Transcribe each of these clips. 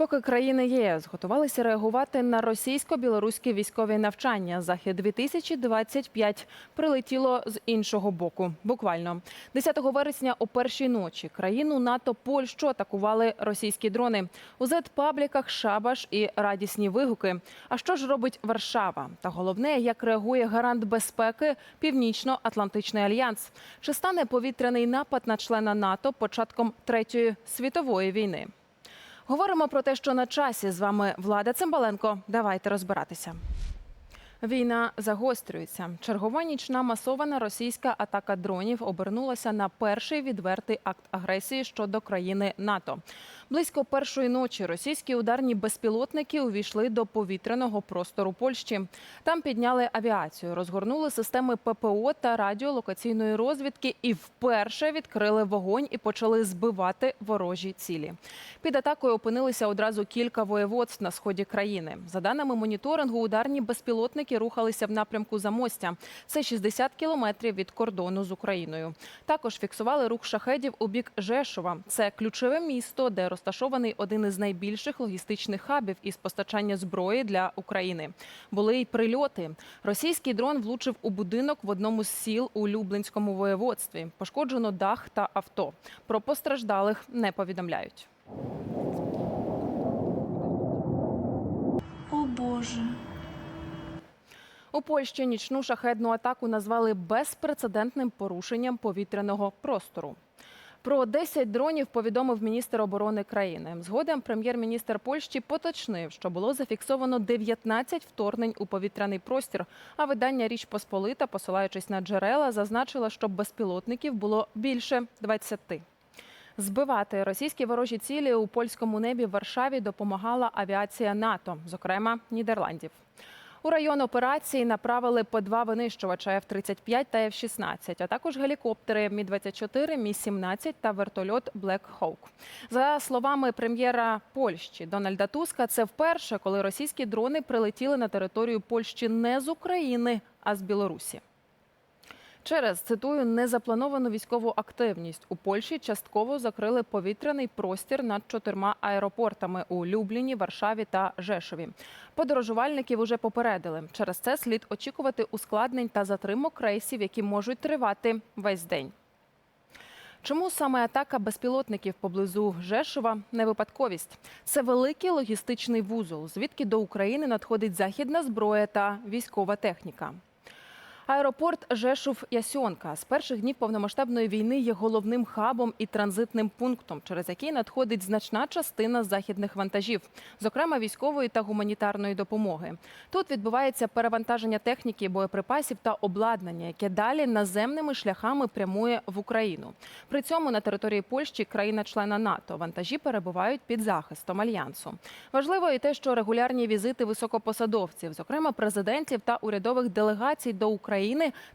Поки країни єС готувалися реагувати на російсько-білоруські військові навчання, захід 2025 прилетіло з іншого боку. Буквально 10 вересня о першій ночі країну НАТО Польщу атакували російські дрони. У зет-пабліках шабаш і радісні вигуки. А що ж робить Варшава? Та головне, як реагує гарант безпеки Північно-Атлантичний альянс? Чи стане повітряний напад на члена НАТО початком третьої світової війни? Говоримо про те, що на часі з вами Влада Цимбаленко. Давайте розбиратися. Війна загострюється. Чергова нічна масована російська атака дронів обернулася на перший відвертий акт агресії щодо країни НАТО. Близько першої ночі російські ударні безпілотники увійшли до повітряного простору Польщі. Там підняли авіацію, розгорнули системи ППО та радіолокаційної розвідки і вперше відкрили вогонь і почали збивати ворожі цілі. Під атакою опинилися одразу кілька воєводств на сході країни. За даними моніторингу, ударні безпілотники рухалися в напрямку Замостя. Це 60 кілометрів від кордону з Україною. Також фіксували рух шахедів у бік Жешова. Це ключове місто, де розташований один із найбільших логістичних хабів із постачання зброї для України. Були й прильоти. Російський дрон влучив у будинок в одному з сіл у Люблинському воєводстві. Пошкоджено дах та авто. Про постраждалих не повідомляють. О Боже. У Польщі нічну шахедну атаку назвали безпрецедентним порушенням повітряного простору. Про 10 дронів повідомив міністр оборони країни. Згодом прем'єр-міністр Польщі поточнив, що було зафіксовано 19 вторгнень у повітряний простір. А видання Річ Посполита, посилаючись на джерела, зазначило, що безпілотників було більше 20. Збивати російські ворожі цілі у польському небі в Варшаві допомагала авіація НАТО, зокрема Нідерландів. У район операції направили по два винищувача F-35 та F-16, а також гелікоптери Мі-24, Мі-17 та вертольот Black Hawk. За словами прем'єра Польщі Дональда Туска, це вперше, коли російські дрони прилетіли на територію Польщі не з України, а з Білорусі. Через цитую незаплановану військову активність у Польщі частково закрили повітряний простір над чотирма аеропортами у Любліні, Варшаві та Жешові. Подорожувальників уже попередили. Через це слід очікувати ускладнень та затримок рейсів, які можуть тривати весь день. Чому саме атака безпілотників поблизу Жешова не випадковість? Це великий логістичний вузол, звідки до України надходить західна зброя та військова техніка. Аеропорт Жешув Ясьонка з перших днів повномасштабної війни є головним хабом і транзитним пунктом, через який надходить значна частина західних вантажів, зокрема військової та гуманітарної допомоги. Тут відбувається перевантаження техніки, боєприпасів та обладнання, яке далі наземними шляхами прямує в Україну. При цьому на території Польщі, країна-члена НАТО, вантажі перебувають під захистом альянсу. Важливо і те, що регулярні візити високопосадовців, зокрема президентів та урядових делегацій до України,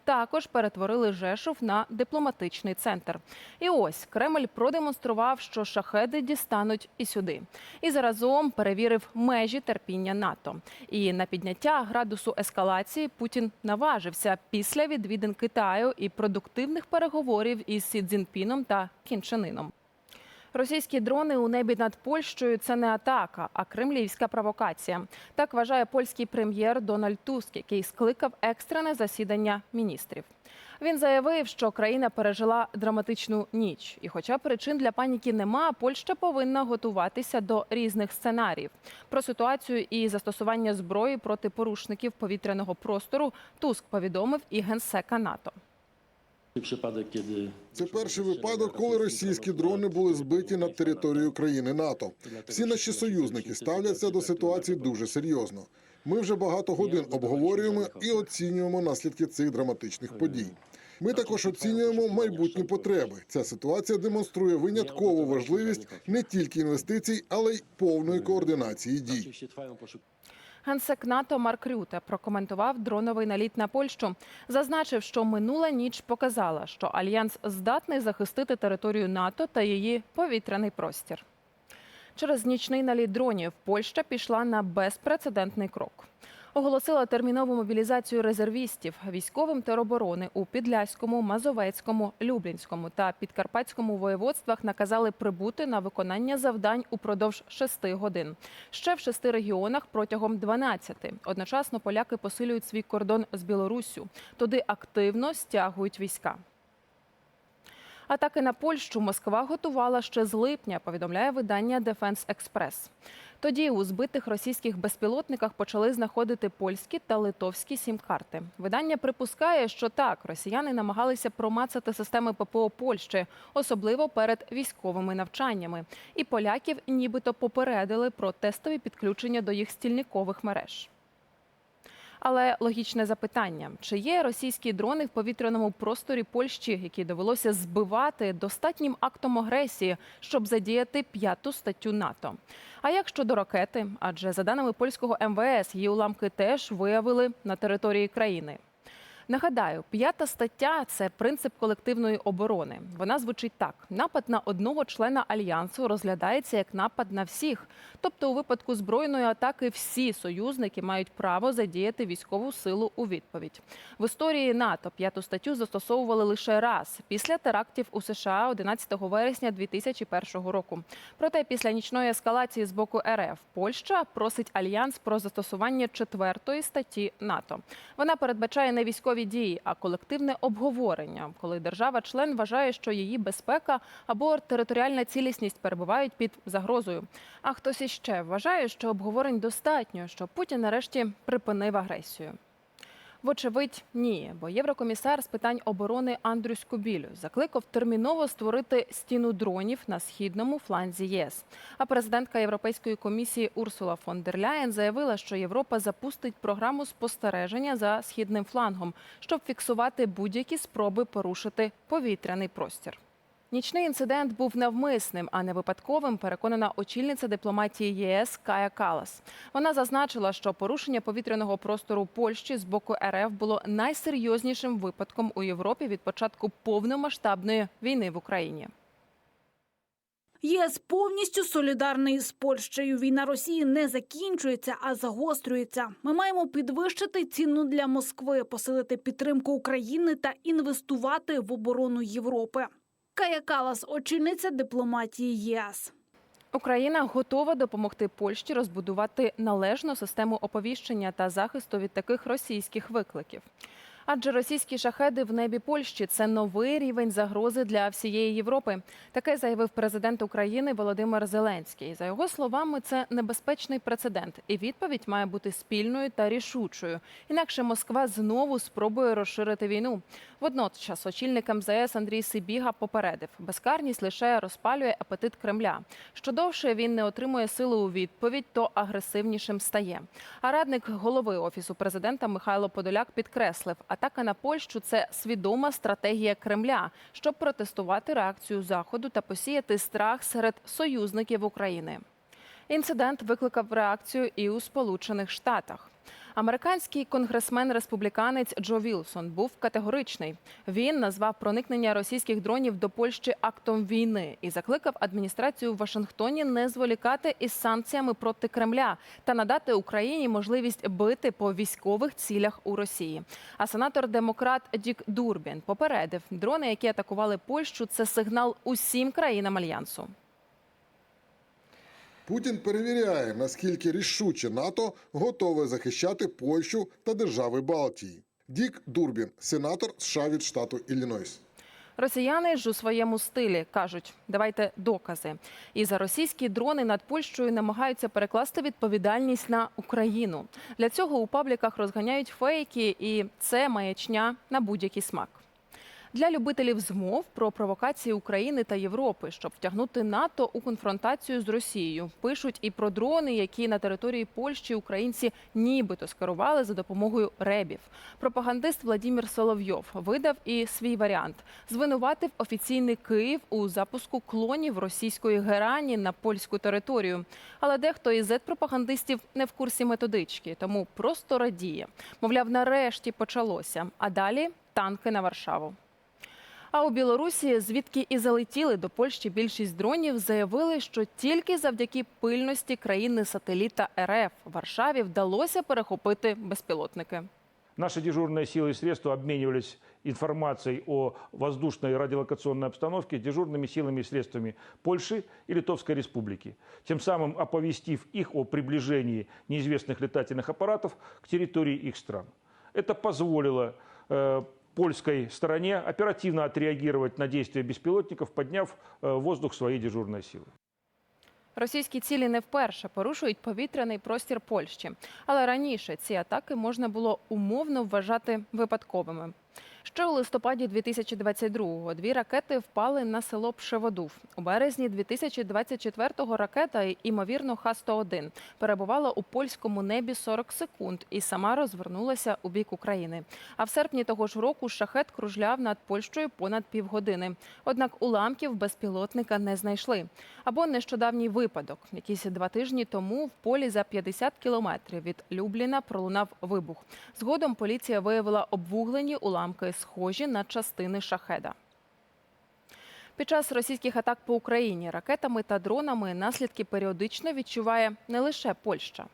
також перетворили Жешов на дипломатичний центр. І ось Кремль продемонстрував, що шахеди дістануть і сюди. І заразом перевірив межі терпіння НАТО. І на підняття градусу ескалації Путін наважився після відвідин Китаю і продуктивних переговорів із Сі Цзіньпіном та Кінчанином. Російські дрони у небі над Польщею це не атака, а кремлівська провокація. Так вважає польський прем'єр Дональд Туск, який скликав екстрене засідання міністрів. Він заявив, що країна пережила драматичну ніч, і, хоча причин для паніки нема, Польща повинна готуватися до різних сценаріїв. Про ситуацію і застосування зброї проти порушників повітряного простору Туск повідомив і генсека НАТО. Це перший випадок, коли російські дрони були збиті над територією країни НАТО. Всі наші союзники ставляться до ситуації дуже серйозно. Ми вже багато годин обговорюємо і оцінюємо наслідки цих драматичних подій. Ми також оцінюємо майбутні потреби. Ця ситуація демонструє виняткову важливість не тільки інвестицій, але й повної координації дій. Генсек НАТО Марк Рюте прокоментував дроновий наліт на Польщу. Зазначив, що минула ніч показала, що альянс здатний захистити територію НАТО та її повітряний простір. Через нічний наліт дронів Польща пішла на безпрецедентний крок. Оголосила термінову мобілізацію резервістів військовим тероборони у Підляському, Мазовецькому, Люблінському та Підкарпатському воєводствах наказали прибути на виконання завдань упродовж шести годин. Ще в шести регіонах протягом 12. Одночасно поляки посилюють свій кордон з Білоруссю. Туди активно стягують війська. Атаки на Польщу Москва готувала ще з липня, повідомляє видання Defense Express. Тоді у збитих російських безпілотниках почали знаходити польські та литовські сім-карти. Видання припускає, що так росіяни намагалися промацати системи ППО Польщі, особливо перед військовими навчаннями. І поляків нібито попередили про тестові підключення до їх стільникових мереж. Але логічне запитання: чи є російські дрони в повітряному просторі Польщі, які довелося збивати достатнім актом агресії, щоб задіяти п'яту статтю НАТО? А як щодо ракети? Адже за даними польського МВС, її уламки теж виявили на території країни. Нагадаю, п'ята стаття це принцип колективної оборони. Вона звучить так: напад на одного члена альянсу розглядається як напад на всіх. Тобто, у випадку збройної атаки всі союзники мають право задіяти військову силу у відповідь. В історії НАТО п'яту статтю застосовували лише раз після терактів у США 11 вересня 2001 року. Проте після нічної ескалації з боку РФ Польща просить альянс про застосування четвертої статті НАТО. Вона передбачає не військові дії, а колективне обговорення, коли держава-член вважає, що її безпека або територіальна цілісність перебувають під загрозою. А хтось іще вважає, що обговорень достатньо, що Путін нарешті припинив агресію. Вочевидь, ні, бо єврокомісар з питань оборони Андрюс Кубілю закликав терміново створити стіну дронів на східному фланзі ЄС. А президентка Європейської комісії Урсула фон дер Ляєн заявила, що Європа запустить програму спостереження за східним флангом, щоб фіксувати будь-які спроби порушити повітряний простір. Нічний інцидент був навмисним, а не випадковим. Переконана очільниця дипломатії ЄС Кая Калас. Вона зазначила, що порушення повітряного простору Польщі з боку РФ було найсерйознішим випадком у Європі від початку повномасштабної війни в Україні. ЄС повністю солідарний з Польщею. Війна Росії не закінчується, а загострюється. Ми маємо підвищити ціну для Москви, посилити підтримку України та інвестувати в оборону Європи. Кая Калас, очільниця дипломатії ЄС. Україна готова допомогти Польщі розбудувати належну систему оповіщення та захисту від таких російських викликів. Адже російські шахеди в небі Польщі це новий рівень загрози для всієї Європи. Таке заявив президент України Володимир Зеленський. За його словами, це небезпечний прецедент, і відповідь має бути спільною та рішучою. Інакше Москва знову спробує розширити війну. Водночас очільник МЗС Андрій Сибіга попередив, безкарність лише розпалює апетит Кремля. Що довше він не отримує сили у відповідь, то агресивнішим стає. А радник голови офісу президента Михайло Подоляк підкреслив, атака на Польщу це свідома стратегія Кремля, щоб протестувати реакцію заходу та посіяти страх серед союзників України. Інцидент викликав реакцію і у Сполучених Штатах. Американський конгресмен-республіканець Джо Вілсон був категоричний. Він назвав проникнення російських дронів до Польщі актом війни і закликав адміністрацію в Вашингтоні не зволікати із санкціями проти Кремля та надати Україні можливість бити по військових цілях у Росії. А сенатор-демократ Дік Дурбін попередив, дрони, які атакували Польщу, це сигнал усім країнам альянсу. Путін перевіряє, наскільки рішуче НАТО готове захищати Польщу та держави Балтії. Дік Дурбін, сенатор США від штату Іллінойс. Росіяни ж у своєму стилі кажуть, давайте докази. І за російські дрони над Польщею намагаються перекласти відповідальність на Україну. Для цього у пабліках розганяють фейки, і це маячня на будь-який смак. Для любителів змов про провокації України та Європи, щоб втягнути НАТО у конфронтацію з Росією, пишуть і про дрони, які на території Польщі українці нібито скерували за допомогою ребів. Пропагандист Владимир Соловйов видав і свій варіант. Звинуватив офіційний Київ у запуску клонів російської герані на польську територію. Але дехто із зет-пропагандистів не в курсі методички, тому просто радіє. Мовляв, нарешті почалося. А далі танки на Варшаву. А у Білорусі, звідки і залетіли до Польщі більшість дронів, заявили, що тільки завдяки пильності країни-сателіта РФ Варшаві вдалося перехопити безпілотники. Наши дежурные силы и средства обменивались информацией о воздушной радиолокационной обстановке дежурными силами и средствами Польши и Литовской Республики, тем самым оповестив их о приближении неизвестных летательных аппаратов к территории их стран. Это позволило э, польской стороне оперативно отреагировать на действия беспилотников, подняв э, в воздух свои дежурные силы. Російські цілі не вперше порушують повітряний простір Польщі, але раніше ці атаки можна було умовно вважати випадковими. Ще у листопаді 2022-го дві ракети впали на село Пшеводув. У березні 2024-го ракета, ймовірно, Х-101, перебувала у польському небі 40 секунд і сама розвернулася у бік України. А в серпні того ж року шахет кружляв над Польщею понад півгодини. Однак уламків безпілотника не знайшли. Або нещодавній випадок. Якісь два тижні тому в полі за 50 кілометрів від Любліна пролунав вибух. Згодом поліція виявила обвуглені уламки, схожі на частини шахеда. Під час російських атак по Україні ракетами та дронами наслідки періодично відчуває не лише Польща.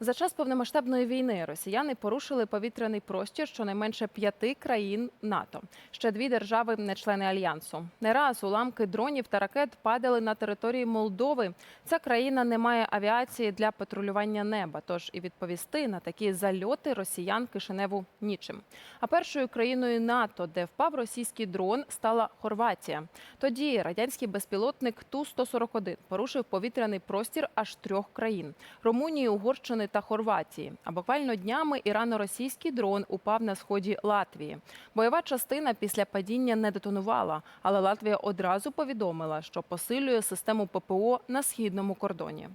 За час повномасштабної війни росіяни порушили повітряний простір щонайменше п'яти країн НАТО. Ще дві держави не члени альянсу. Не раз уламки дронів та ракет падали на території Молдови. Ця країна не має авіації для патрулювання неба. Тож і відповісти на такі зальоти росіян Кишиневу нічим. А першою країною НАТО, де впав російський дрон, стала Хорватія. Тоді радянський безпілотник Ту-141 порушив повітряний простір аж трьох країн: Румунії, Угорщини та Хорватії. А буквально днями ірано-російський дрон упав на сході Латвії. Бойова частина після падіння не детонувала, але Латвія одразу повідомила, що посилює систему ППО на східному кордоні.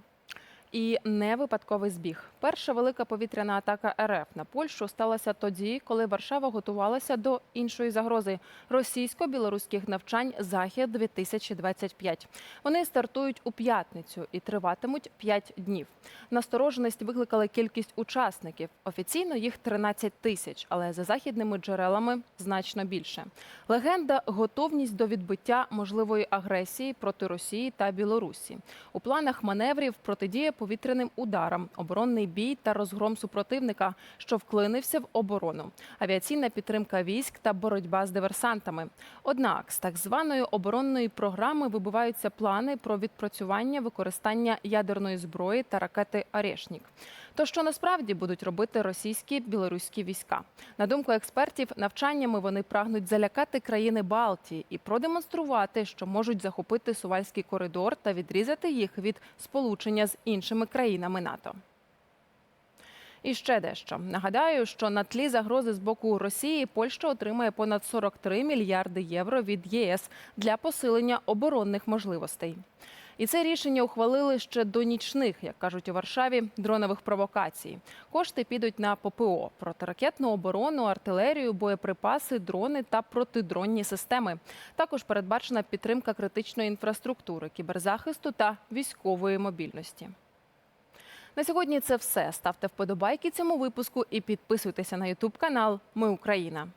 І не випадковий збіг. Перша велика повітряна атака РФ на Польщу сталася тоді, коли Варшава готувалася до іншої загрози російсько-білоруських навчань Захід 2025 Вони стартують у п'ятницю і триватимуть 5 днів. Настороженість викликала кількість учасників. Офіційно їх 13 тисяч, але за західними джерелами значно більше. Легенда готовність до відбиття можливої агресії проти Росії та Білорусі. У планах маневрів протидія повітряним ударам, оборонний бій та розгром супротивника, що вклинився в оборону, авіаційна підтримка військ та боротьба з диверсантами. Однак з так званої оборонної програми вибиваються плани про відпрацювання використання ядерної зброї та ракети Орешнік. То що насправді будуть робити російські білоруські війська? На думку експертів, навчаннями вони прагнуть залякати країни Балтії і продемонструвати, що можуть захопити Сувальський коридор та відрізати їх від сполучення з іншими країнами НАТО. І ще дещо нагадаю, що на тлі загрози з боку Росії Польща отримає понад 43 мільярди євро від ЄС для посилення оборонних можливостей. І це рішення ухвалили ще до нічних, як кажуть у Варшаві, дронових провокацій. Кошти підуть на ППО, протиракетну оборону, артилерію, боєприпаси, дрони та протидронні системи. Також передбачена підтримка критичної інфраструктури, кіберзахисту та військової мобільності. На сьогодні це все. Ставте вподобайки цьому випуску і підписуйтеся на Ютуб канал Ми Україна.